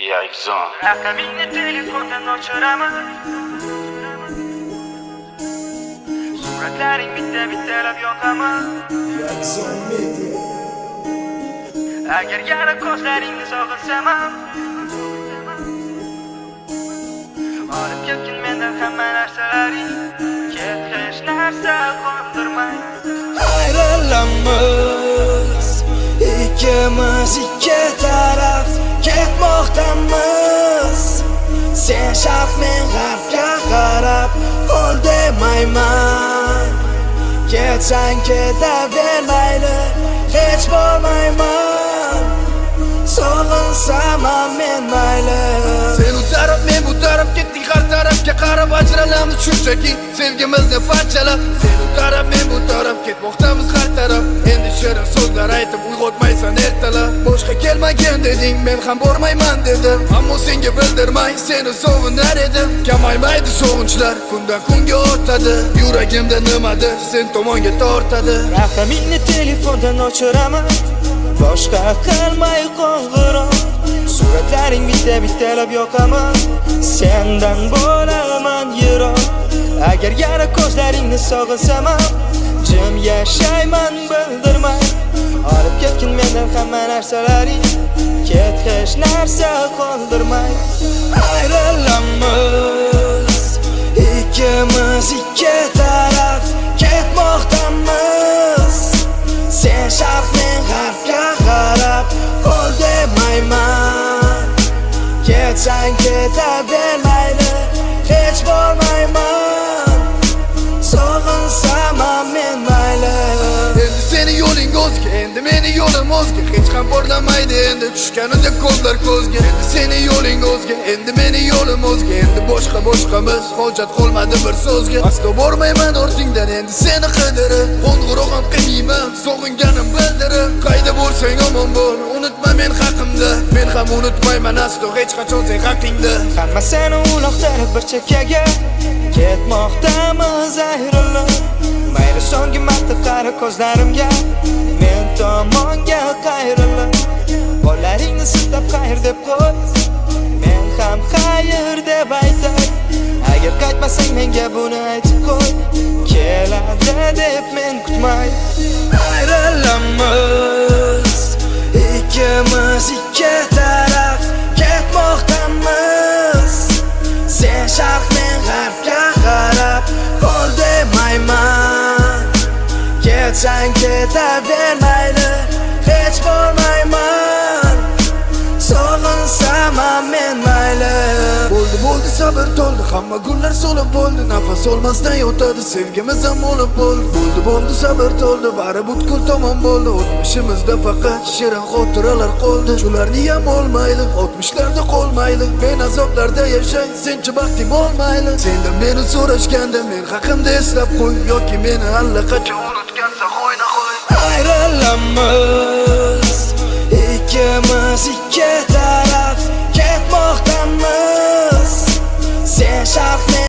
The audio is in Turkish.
Yakson Raqamingni telefondan o'chiraman Suratlaring bitta bittalab yoqaman Agar yana ko'zlaringni sog'insam ham Olib ketgin mendan hamma narsalaring Ket hech narsa qondirmaydi Ayrılamiz İkimiz ikki taraf ketmoqdamiz Sen sharq men g'arbga qarab qo'l demayman Ketsang ketaver mayli hech bo'lmayman Sog'insam ham men mayli Sen u taraf men bu taraf ketdik har tarafga qarab ajralamiz shunchaki sevgimizni parchalab Sen u taraf men bu taraf ketmoqdamiz deding men ham bormayman dedim. Ammo senga bildirmay seni sovunar edim. Kamaymaydi sog'inchlar kundan kunga ortadi. Yuragimda nimadir sen tomonga tortadi. Raqamingni telefondan o'chiraman Boshqa qilmay qo'ng'iroq. Suratlaring bitta bittalab yoqaman Sendan bo'laman yiroq. Agar yana ko'zlaringni sog'insam ham Jim yashayman bildirmay. Olib ketgin mendan hamma narsalaring. Ket hech narsa qoldirmay Ayrılamiz Ikkimiz ikki taraf ketmoqdamiz Sen sharq men g'arbga qarab qo'l demayman Ketsang ketaver o'zga, endi meni yo'lim o'zga Hech ham porlamaydi endi tushganida ko'zlar ko'zga. Endi seni yo'ling o'zga, endi meni yo'lim o'zga. Endi boshqa boshqamiz, hojat qolmadi bir so'zga. Aslo bormayman ortingdan endi seni qidirib Qo'ng'iroq ham qilmayman, sog'inganim bildirib Qayda bo'lsang omon bo'l, unutma men haqimda. Men ham unutmayman aslo hech qachon sen haqingda. Hammasini uloqtirib bir chekkaga. Ketmoqdamiz ayrilib. Mayli so'nggi marta qara ko'zlarimga. Men tomonga qayrilib Qo'llaringni siltab xayr deb qo'y. Men ham xayr deb aytay. Agar qaytmasang menga buni aytib qo'y. Keladi deb men kutmay. Ayrılamiz Ketsang ketaver mayli hech bo'lmayman Sog'insam ham men mayli Bo'ldi bo'ldi sabr to'ldi hamma gullar so'lib bo'ldi nafas olmasdan yotadi sevgimiz ham o'lib bo'ldi bo'ldi bo'ldi sabr to'ldi bari butkul tamom bo'ldi o'tmishimizda faqat shirin xotiralar qoldi shularni ham olmayli o'tmishlarda qolmayli men azoblarda yashay senchi baxting olmayli sendan meni so'rashganda men haqimda eslab qo'y yoki meni allaqachon unutgansan yalanımız İkimiz iki